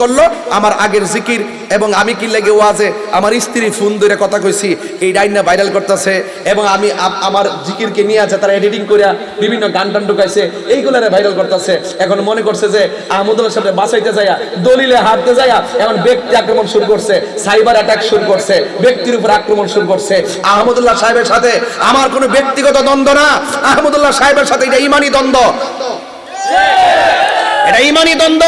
করল, আমার আগের জিকির এবং আমি কি লেগে ওয়াজে আমার স্ত্রী ফোন ধরে কথা কইছি, এই ডাইনা ভাইরাল করতেছে এবং আমি আমার জিকিরকে নিয়ে আছে, তারা এডিটিং করে বিভিন্ন গান টান ঢুকাইছে, এইগুলারে ভাইরাল করতেছে। এখন মনে করছে যে আহমদুল্লাহ সাহেব বাঁচাইতে যাইয়া, দলিলে হারতে যাইয়া এখন ব্যক্তি আক্রমণ শুরু করছে, সাইবার অ্যাটাক শুরু করছে, ব্যক্তির উপর আক্রমণ শুরু করছে। আহমদুল্লাহ সাহেবের সাথে আমার কোনো ব্যক্তিগত দ্বন্দ্ব না। আহমদুল্লাহ সাহেবের সাথে এটা ইমানি দ্বন্দ্ব। এটা ইমানি দ্বন্দ্ব।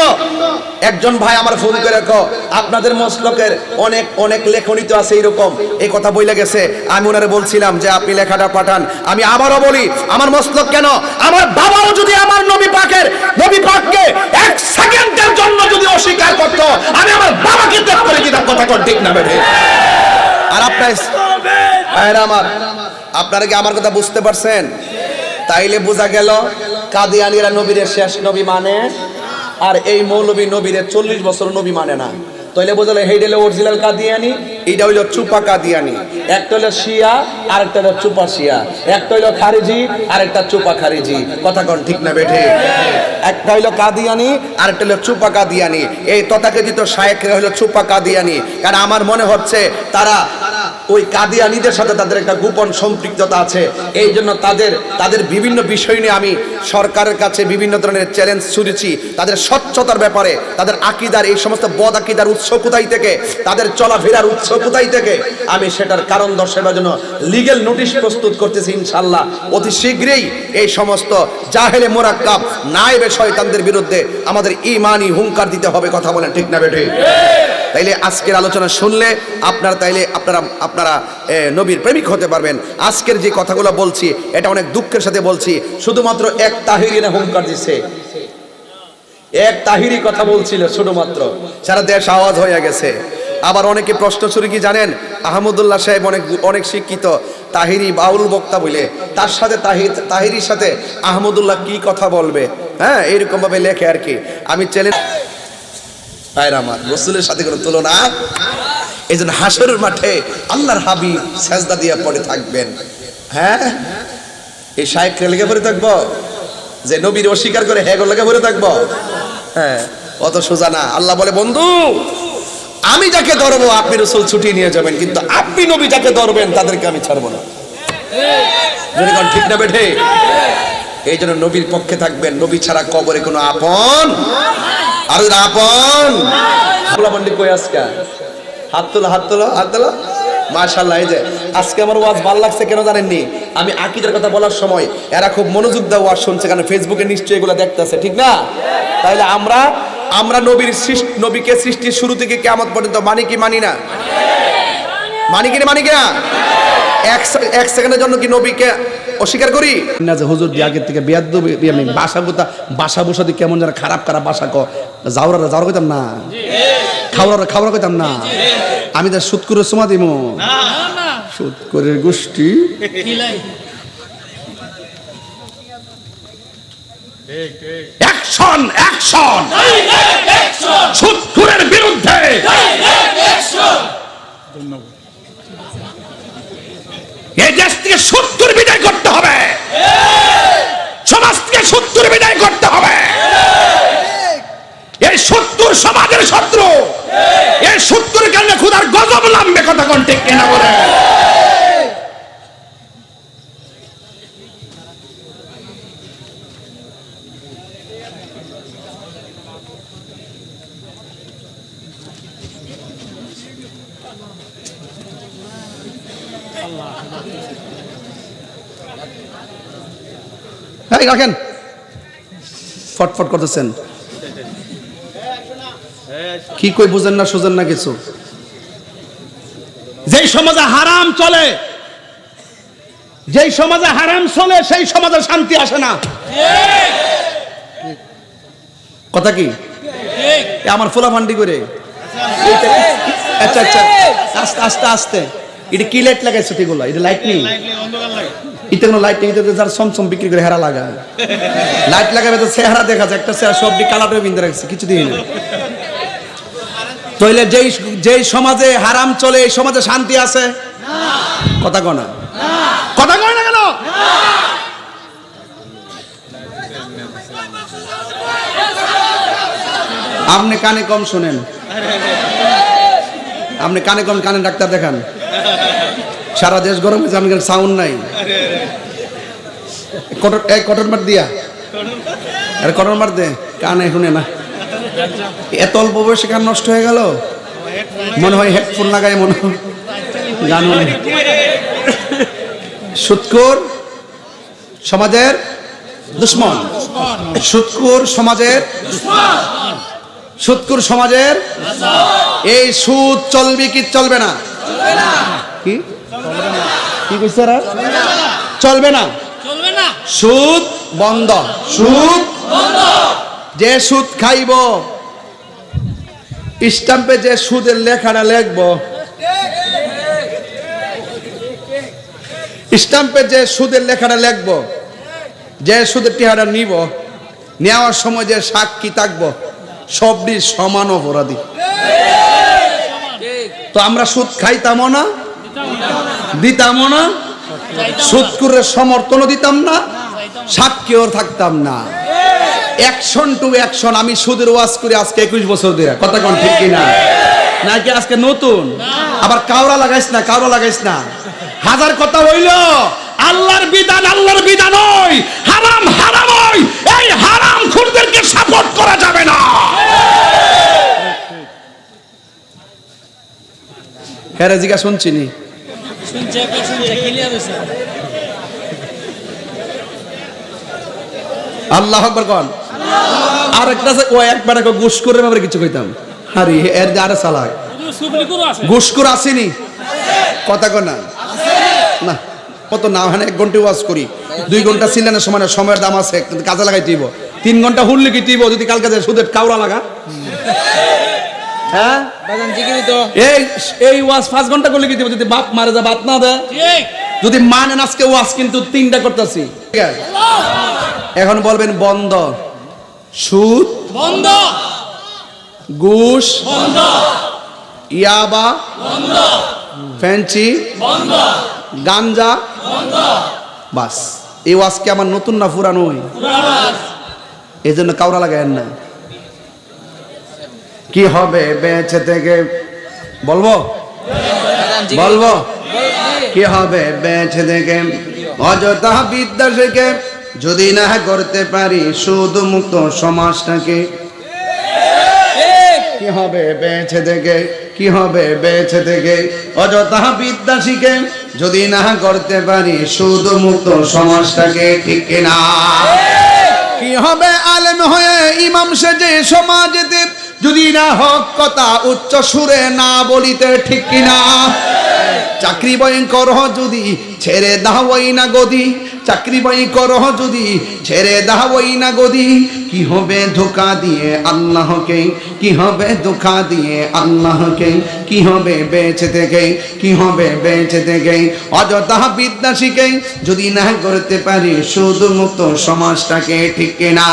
একজন ভাই আমার ফোন করে রাখো আপনাদের মসলকের অনেক অনেক লেখনী তো আছে এরকম। এই কথা বইলে গেছে। আমি ওনারে বলছিলাম যে আপনি লেখাটা পাঠান। আমি আবারও বলি, আমার মসলক কেন? আমার বাবাও যদি আমার নবী পাকের, নবী পাককে এক সেকেন্ডের জন্য যদি অস্বীকার করত, আমি আমার বাবাকে ত্যাগ করে দিতাম। কথা কর ঠিক না বেঠে। আর আপনার আমার, আপনারা কি আমার কথা বুঝতে পারছেন? তাইলে বোঝা গেল কাদিয়ানিরা নবীর শেষ নবী মানে? আর এই মৌলবী নবীরে চল্লিশ বছর নবী মানে না। তাইলে বোঝালে হেডেলে অরিজিনাল কাদিয়ানি এইটা হইল চুপা কাদিয়ানি একটা হলো শিয়া হলো চুপা শিয়া। একটা হইল খারিজি চুপা খারিজি। কথা কোন ঠিক না বেঠে? একটা হইল কাদিয়ানি কাদিয়ানি এই তথাকথিত শায়েকরা কাদিয়ানি কারণ আমার মনে হচ্ছে তারা ওই কাদিয়ানিদের সাথে তাদের একটা গোপন সম্পৃক্ততা আছে। এই জন্য তাদের তাদের বিভিন্ন বিষয় নিয়ে আমি সরকারের কাছে বিভিন্ন ধরনের চ্যালেঞ্জ ছুড়েছি। তাদের স্বচ্ছতার ব্যাপারে, তাদের আকিদার, এই সমস্ত বদ আকিদার উৎস কোথায় থেকে, তাদের চলাফেরার উৎস কোথায় থেকে? আমি সেটার কারণ দর্শানোর জন্য লিগেল নোটিশ প্রস্তুত করতেছি ইনশাল্লাহ অতি শীঘ্রই এই সমস্ত জাহেলে মোরাক্কাব, নায়েবে শয়তানদের বিরুদ্ধে আমাদের ইমানি হুঙ্কার দিতে হবে, কথা বলেন ঠিক না বেঠে? তাইলে আজকের আলোচনা শুনলে আপনারা তাইলে আপনারা আপনারা নবীর প্রেমিক হতে পারবেন। আজকের যে কথাগুলো বলছি, এটা অনেক দুঃখের সাথে বলছি। শুধুমাত্র এক তাহিরি না হুঙ্কার দিচ্ছে এক তাহিরি কথা বলছিল শুধুমাত্র। সারা দেশ আওয়াজ হয়ে গেছে। আবার অনেকে প্রশ্ন শুরু কি জানেন? আহমদুল্লাহ সাহেব অনেক অনেক শিক্ষিত, তাহিরি বাউল বক্তা বলে। তার সাথে তাহির তাহিরির সাথে আহমদুল্লাহ কি কথা বলবে? হ্যাঁ এরকম ভাবে লেখে আর কি। আমি চ্যালেঞ্জ ভাইরা আমার, রসুলের সাথে কোনো তুলনা? এই জন্য হাসরের মাঠে আল্লাহর হাবিব সেজদা দিয়ে পড়ে থাকবেন। হ্যাঁ? এই সাহেব লেগে পড়ে থাকব? যে নবীর অস্বীকার করে হ্যাঁ লেগে পড়ে থাকব? হ্যাঁ অত সোজা না। আল্লাহ বলে, বন্ধু আমি যাকে ধরবো, আপনি রসুল ছুটি নিয়ে যাবেন, কিন্তু আপনি নবী যাকে ধরবেন, তাদেরকে আমি ছাড়বো না। ঠিক না বেঠে? এই জন্য নবীর পক্ষে থাকবেন, নবী ছাড়া কবরে কোনো আপন? আর আপন? পণ্ডিত কই আজকে? হাত তোলো হাত তোলো হাত তোলো মাশাল্লাহ এই যে, আজকে আমার ওয়াজ ভালো লাগছে কেন জানেননি? আমি আকিদের কথা বলার সময়, এরা খুব মনোযোগ দেওয়া শুনছে, কারণ ফেসবুকে নিশ্চয়ই এগুলো দেখতেছে, ঠিক না? তাহলে আমরা আমরা নবীর সৃষ্টি নবীকে সৃষ্টির শুরু থেকে কেমন পর্যন্ত মানি কি মানি না? মানি কি মানি কি না? এক সে- এক সেকেন্ডের জন্য কি নবীকে অস্বীকার করি? না যে হুজুর দিয়ে আগের থেকে বেয়াদ্দ আমি বাসা কোথা বাসা বসা দিয়ে কেমন যেন খারাপ খারাপ বাসা ক যাওয়ার যাওয়ার কইতাম না। খাওয়ার খাওয়ার কইতাম না। আমি তার সুদ করে সমা দিব সুদ করে গোষ্ঠী। অ্যাকশন অ্যাকশন সুদখুরের বিদায় করতে হবে। সমাজ থেকে সত্তর বিদায় করতে হবে। এই সত্তর সমাজের শত্রু, এই সত্তর কারণে খুদার গজব নামবে কথা কোন ঠিক কেনা বলে? রাখেন। ফটফট করতেছেন। কি কই বুঝেন না সুঝেন না কিছু? যেই সমাজে হারাম চলে যেই সমাজে হারাম চলে সেই সমাজে শান্তি আসে না। কথা কি? আমার ফোলা ফান্ডি করে। আচ্ছা আচ্ছা আস্তে আস্তে আস্তে। এটা কি লাইট লাগাইছো এগুলো এটা লাইট নেই? এটা কোনো লাইট নেই যার সমসম বিক্রি করে হেরা লাগা লাইট লাগাবে তো চেহারা দেখা যায় একটা চেহারা সবটি কালারে বিন্দু রাখছে কিছু দিই তাইলে যেই যেই সমাজে হারাম চলে এই সমাজে শান্তি আছে? কথা কনা কথা কয় না কেন? আপনি কানে কম শোনেন। আপনি কানে কম কানে ডাক্তার দেখান। সারা দেশ গরম হয়েছে, আমি সাউন্ড নাই। কটন এই মার দিয়া। আরে কটন মার দে, কানে শুনে না। এত অল্প বয়সে কান নষ্ট হয়ে গেল? মনে হয় হেডফোন লাগাই মনে হয়। গান মনে। সুৎকুর সমাজের দুশ্মন। সুৎকুর সমাজের সুৎকুর সমাজের? এই সুদ চলবে কি চলবে না? কি? কি চলবে না? সুদ বন্ধ। সুদ যে সুদ খাইব স্টাম্পে যে সুদের লেখাটা লিখব স্টাম্পে যে সুদের লেখাটা লিখব, যে সুদের টিহাটা নিব, নেওয়ার সময় যে সাক্ষী থাকব সবটি সমান অপরাধী। তো আমরা সুদ খাইতামও না, দিতামও না সুৎকুরের সমর্থনও দিতাম না, সাক্ষীও থাকতাম না। অ্যাকশন টু অ্যাকশন আমি সুদের ওয়াজ করে আজকে একুশ বছর ধরে। কথা কোন ঠিক কিনা? নাকি আজকে নতুন? আবার কাউরা লাগাইস না কাউরা লাগাইস না। হাজার কথা হইল আল্লাহর বিধান আল্লাহর বিধান ওই। হারাম হারাম ওই। এই হারাম খুরদেরকে সাপোর্ট করা যাবে না। হ্যাঁ জিজ্ঞাসা শুনছিনি আল্লাহ আকবার কন। আর একটা আছে, ও একবার এক গুস করে ব্যাপারে কিছু কইতাম। আরে এর যে আরে চালাক সুবলি করো আসেনি। কথা কর না। কত না মানে এক ঘণ্টা ওয়াজ করি। দুই ঘণ্টা সিলেনের সময় সময়ের দাম আছে কাজে লাগাই দিব তিন ঘণ্টা হুললে কি দিব যদি কালকে যায় সুদের কাউরা লাগা। হ্যাঁ? এই এই ওয়াজ পাঁচ ঘণ্টা করলে কি দিব যদি বাপ মারে যা বাপ না দেয়। ঠিক। যদি মানেন আজকে ওয়াজ কিন্তু তিনটা করতেছি। ঠিক আছে? এখন বলবেন বন্ধ। সুদ বন্ধ। ঘুষ বন্ধ। ইয়াবা বন্ধ। ফ্যান্সি গাঞ্জা, বাস। এই ওয়াজকে আমার নতুন না পুরানোই এই জন্য কাউরা লাগায়েন না কি হবে বেঁচে থেকে? বলব? বলব? কি হবে বেঁচে থেকে? অযথা বিদ্যা থেকে যদি না করতে পারি শুধু মুক্ত সমাজটাকে। কি হবে বেঁচে থেকে? কি হবে বেঁচে থেকে? অযথা বিদ্যা শিখে যদি না করতে পারি শুধু মুক্ত সমাজটাকে ঠিক না কি হবে আলেম হয়ে ইমাম যে সমাজেতে? যদি না হক কথা উচ্চ সুরে না বলিতে ঠিক কিনা? চাকরি বই করহ যদি, ছেড়ে দাওয়াই না গদি। চাকরি বই করহ যদি, ছেড়ে দাওয়াই না গদি। কি হবে ধোকা দিয়ে আল্লাহকে, কি হবে ধোকা দিয়ে আল্লাহকে, কি হবে বেঁচে থেকে, কি হবে বেঁচে থেকে। অযথা বিদ্যা শিখে যদি না করতে পারি শুধু মুক্ত সমাজটাকে ঠিক কিনা?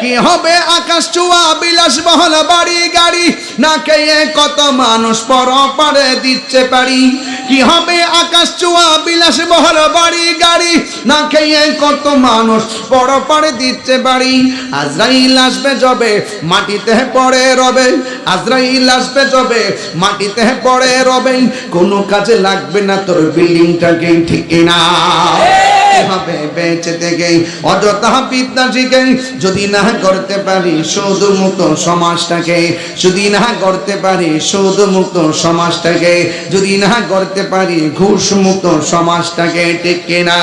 কি হবে? আকাশ চুয়া বিলাস বহল বাড়ি, গাড়ি। না খেয়ে কত মানুষ পর পারে দিচ্ছে পারি কি হবে? আকাশ চুয়া বিলাস বহল বাড়ি, গাড়ি। না খেয়ে কত মানুষ পর পারে দিচ্ছে বাড়ি আজরাইল আসবে যবে, মাটিতে পড়ে রবে। আজরাইল আসবে যবে, মাটিতে পড়ে রবে। কোনো কাজে লাগবে না, তোর বিল্ডিংটাকে ঠিক না হবে। বেঁচে থেকে অযথা যদি না করতে পারি শুধু মুক্ত সমাজটাকে, যদি না করতে পারি শুধু মুক্ত সমাজটাকে, যদি না করতে পারি ঘুষ মুক্ত সমাজটাকে, ঠিক না